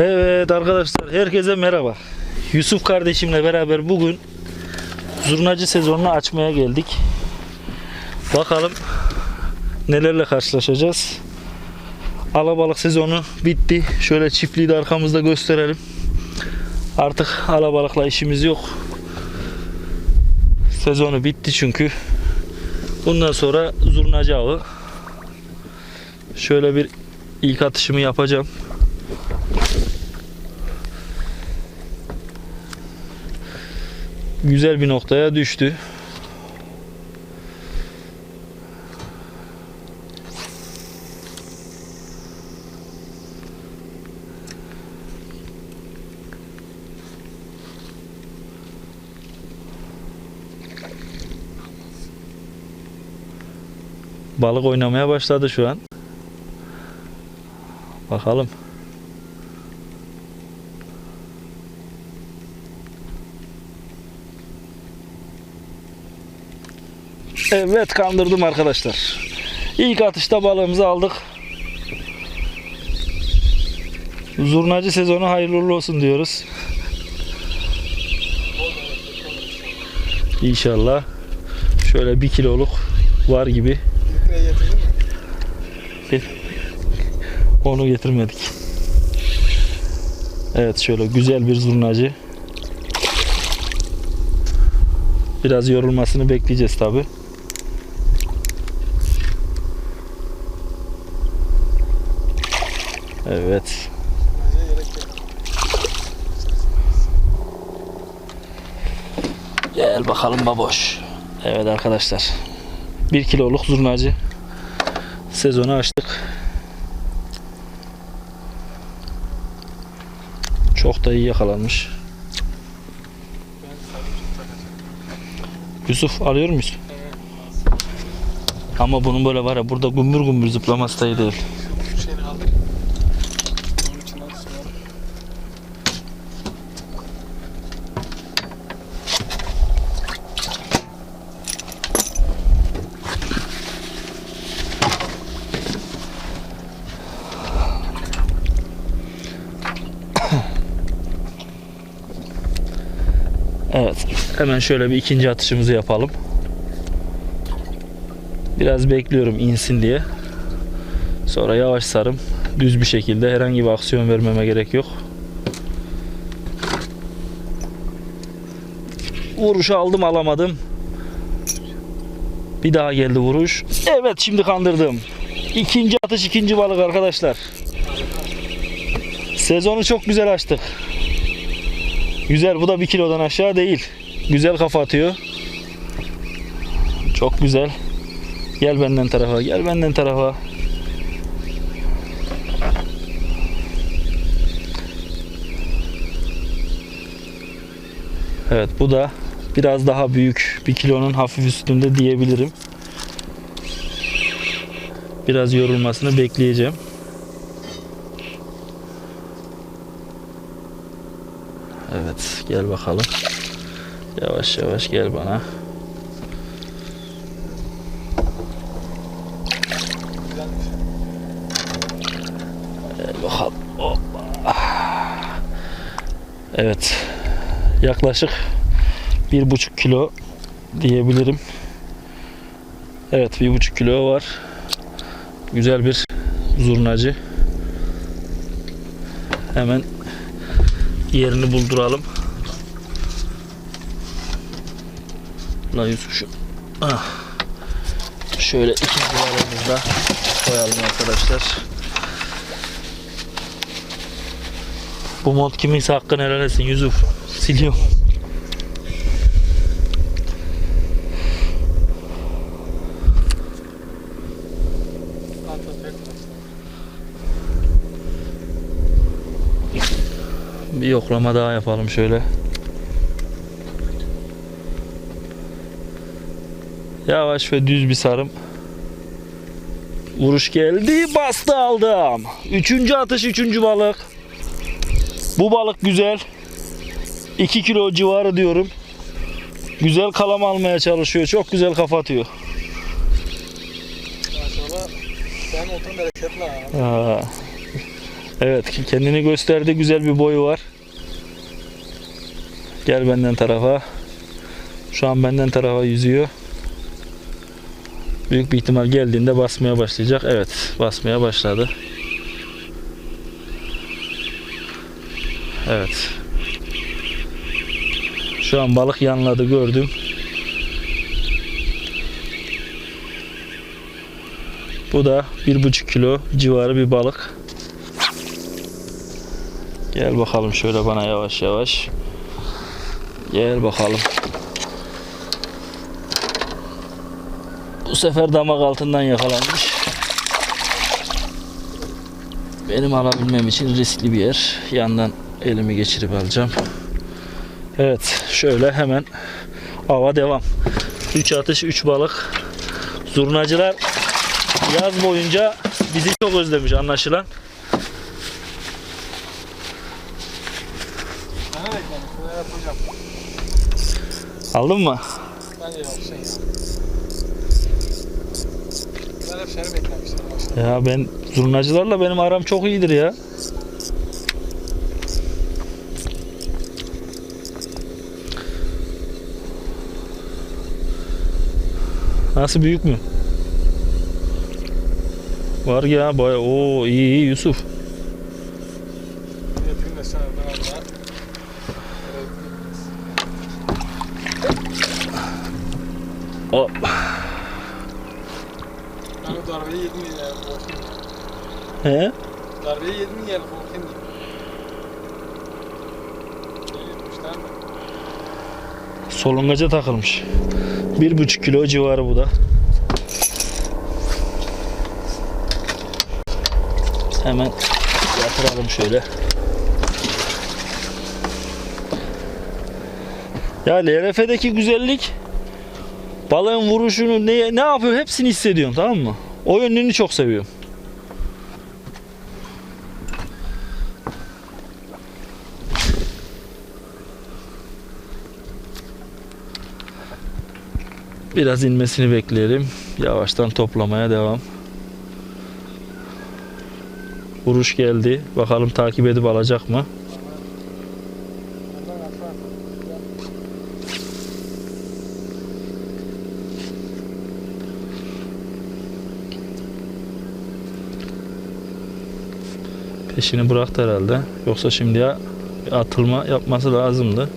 Evet arkadaşlar herkese merhaba. Yusuf kardeşimle beraber bugün zurnacı sezonunu açmaya geldik. Bakalım nelerle karşılaşacağız. Alabalık sezonu bitti. Şöyle çiftliği de arkamızda gösterelim. Artık alabalıkla işimiz yok. Sezonu bitti çünkü. Bundan sonra zurnacı avı. Şöyle bir ilk atışımı yapacağım. Güzel bir noktaya düştü. Balık oynamaya başladı şu an. Bakalım. Evet kandırdım arkadaşlar. İlk atışta balığımızı aldık. Zurnacı sezonu hayırlı olsun diyoruz. İnşallah. Şöyle bir kiloluk var gibi. Onu getirmedik. Evet şöyle güzel bir zurnacı. Biraz yorulmasını bekleyeceğiz tabi. Evet. Gel bakalım baboş. Evet arkadaşlar. 1 kiloluk zurnacı. Sezonu açtık. Çok da iyi yakalanmış. Yusuf alıyor muyuz? Ama bunun böyle var ya burada gümbür gümbür zıplaması da iyi değil. Şu, şu şeyini alır. Onun için al sonra. Evet. Hemen şöyle bir ikinci atışımızı yapalım. Biraz bekliyorum insin diye. Sonra yavaş sarım. Düz bir şekilde herhangi bir aksiyon vermeme gerek yok. Vuruşu aldım alamadım. Bir daha geldi vuruş. Evet şimdi kandırdım. İkinci atış ikinci balık arkadaşlar. Sezonu çok güzel açtık. Güzel bu da bir kilodan aşağı değil. Güzel kafa atıyor. Çok güzel. Gel benden tarafa gel benden tarafa. Evet bu da biraz daha büyük bir kilonun hafif üstünde diyebilirim. Biraz yorulmasını bekleyeceğim. Evet gel bakalım. Yavaş yavaş gel bana. Gel bakalım. Hoppa. Evet. Yaklaşık bir buçuk kilo diyebilirim. Evet bir buçuk kilo var. Güzel bir zurnacı. Hemen yerini bulduralım. La Yusuf şu. Ah. Şöyle ikinci balığımızı da koyalım arkadaşlar. Bu mod kiminse hakkını helal etsin Yusuf. Siliyorum. Yoklama daha yapalım şöyle. Yavaş ve düz bir sarım. Vuruş geldi. Bastı aldım. Üçüncü atış üçüncü balık. Bu balık güzel. 2 kilo civarı diyorum. Güzel kalam almaya çalışıyor. Çok güzel kafa atıyor. Maşallah. Sen bereketli ha. Aa, Evet kendini gösterdi. Güzel bir boyu var. Gel benden tarafa. Şu an benden tarafa yüzüyor. Büyük bir ihtimal geldiğinde basmaya başlayacak. Evet basmaya başladı. Evet. Şu an balık yanladı gördüm. Bu da bir buçuk kilo civarı bir balık. Gel bakalım şöyle bana yavaş yavaş. Gel bakalım. Bu sefer damak altından yakalanmış. Benim alabilmem için riskli bir yer. Yandan elimi geçirip alacağım. Evet şöyle hemen ava devam. 3 atış 3 balık. Zurnacılar yaz boyunca bizi çok özlemiş anlaşılan. Sana bekledim. Şuraya yapacağım. Aldın mı? Bence yapsın ya. Ben hep seni beklemiştim. Ya ben zurnacılarla benim aram çok iyidir ya. Nasıl büyük mü? Var ya baya o iyi iyi Yusuf. Sana O o darbeyi yedim yine yani korkayım. he? Darbeyi yedim gel korkayım diye. Şey? Solungaca takılmış. Bir buçuk kilo civarı bu da. Hemen yatıralım şöyle. Ya LRF'deki güzellik balığın vuruşunu ne, ne yapıyor hepsini hissediyorum tamam mı? O yönünü çok seviyorum. Biraz inmesini bekleyelim. Yavaştan toplamaya devam. Vuruş geldi. Bakalım takip edip alacak mı? Peşini bıraktı herhalde. Yoksa şimdiye bir atılma yapması lazımdı.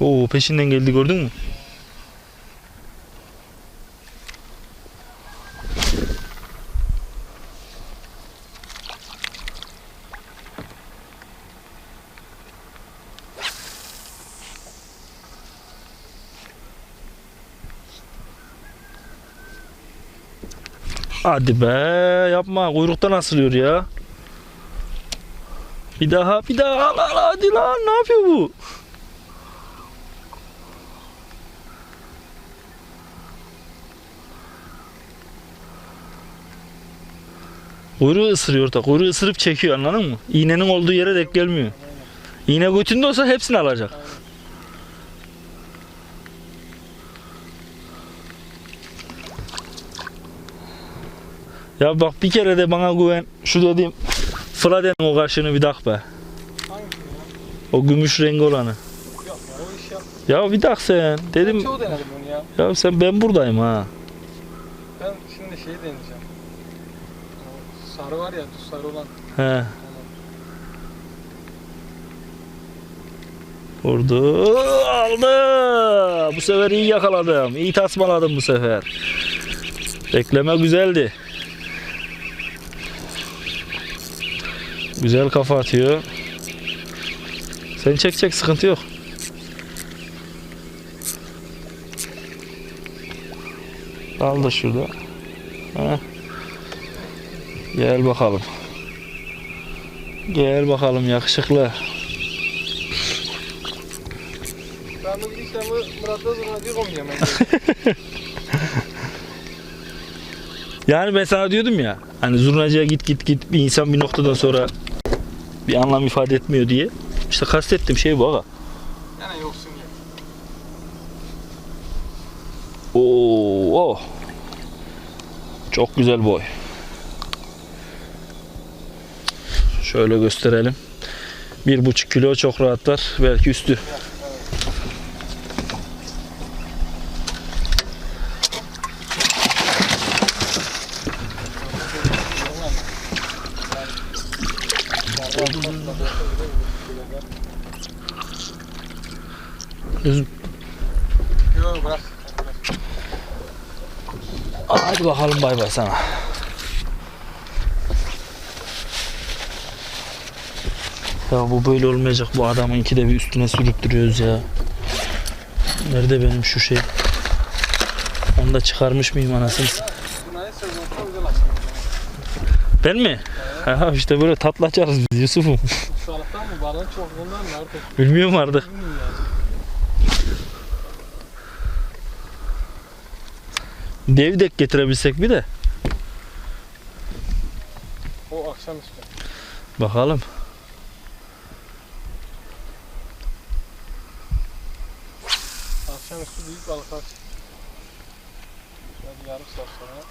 Oo peşinden geldi gördün mü? Hadi be yapma kuyruktan asılıyor ya. Bir daha bir daha al al hadi lan ne yapıyor bu? Kuyruğu ısırıyor da kuyruğu ısırıp çekiyor anladın mı? İğnenin olduğu yere denk gelmiyor. İğne götünde olsa hepsini alacak. Ya bak bir kere de bana güven. Şu dediğim Fladen o kaşını bir tak be. O gümüş rengi olanı. Yok ya o iş yap. Ya bir tak sen. Dedim çoğu denedim onu ya. ya sen ben buradayım ha. Ben şimdi şeyi deneyeceğim. O sarı var ya düz sarı olan. He. Vurdu. Aldı. Bu sefer iyi yakaladım. İyi tasmaladım bu sefer. Bekleme güzeldi. Güzel kafa atıyor. Sen çek çek sıkıntı yok. Al da şurada. Heh. Gel bakalım. Gel bakalım yakışıklı. Yani ben sana diyordum ya hani zurnacıya git git git bir insan bir noktadan sonra Bir anlam ifade etmiyor diye. İşte kastettiğim şey bu aga. Yani yoksun ya. Oo, oh. Çok güzel boy. Şöyle gösterelim. Bir buçuk kilo çok rahatlar. Belki üstü. Yok bırak. Hadi bakalım bay bay sana. Ya bu böyle olmayacak. Bu adamın ikide bir üstüne sürüp duruyoruz ya. Nerede benim şu şey? Onu da çıkarmış mıyım anasını? Ben mi? Ha işte böyle tatlı açarız biz Yusuf'um. Şu alıktan mı? Balığın çokluğundan mı artık? Bilmiyorum artık. Bilmiyorum ya. Dev dek getirebilsek bir de. O akşamüstü. Bakalım. Akşamüstü büyük balıklar çıktı. Yarım saat sonra.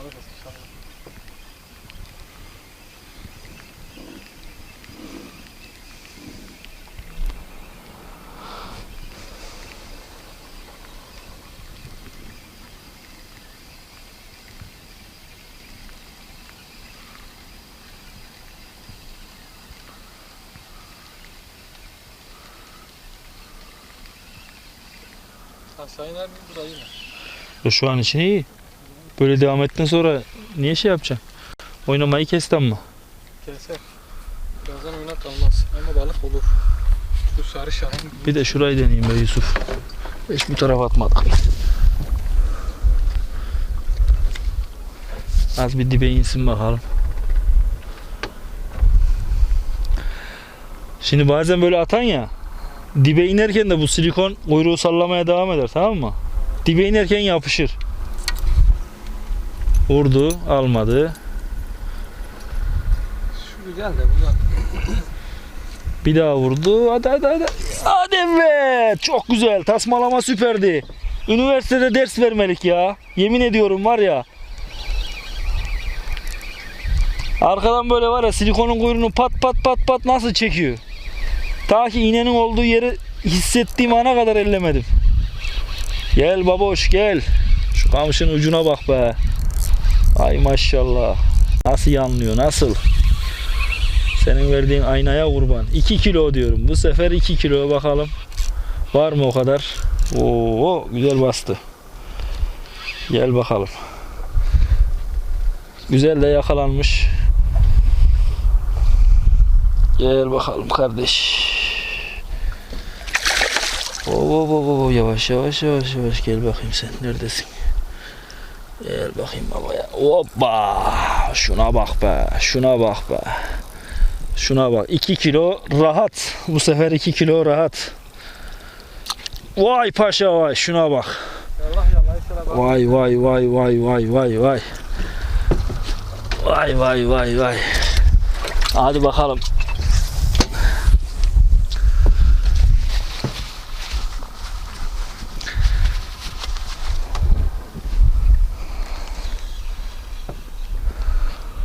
Alırız inşallah. Aşağı iner burayı mı? Ya Şu an için iyi. Böyle devam ettikten sonra niye şey yapacaksın? Oynamayı kes ama. Keser. Birazdan oynak kalmaz. Ama balık olur. Şu sarı şahin. Bir de şurayı deneyeyim be Yusuf. Hiç bu tarafa atmadık. Az bir dibe insin bakalım. Şimdi bazen böyle atan ya. Dibe inerken de bu silikon kuyruğu sallamaya devam eder tamam mı? Dibe inerken yapışır. Vurdu, almadı. Şu güzel de bu da. Bir daha vurdu. Hadi hadi hadi. Hadi evet. Çok güzel. Tasmalama süperdi. Üniversitede ders vermelik ya. Yemin ediyorum var ya. Arkadan böyle var ya silikonun kuyruğunu pat pat pat pat nasıl çekiyor. Ta ki iğnenin olduğu yeri hissettiğim ana kadar ellemedim. Gel baboş gel. Şu kamışın ucuna bak be. Ay maşallah. Nasıl yanlıyor nasıl? Senin verdiğin aynaya kurban. 2 kilo diyorum. Bu sefer 2 kilo bakalım. Var mı o kadar? Oo güzel bastı. Gel bakalım. Güzel de yakalanmış. Gel bakalım kardeş. Oo, oo, oo, yavaş yavaş yavaş yavaş gel bakayım sen neredesin? Gel bakayım babaya. Hoppa! Şuna bak be. Şuna bak be. Şuna bak 2 kilo rahat. Bu sefer 2 kilo rahat. Vay paşa vay şuna bak. Vay vay vay vay vay vay vay. Vay vay vay vay. Hadi bakalım.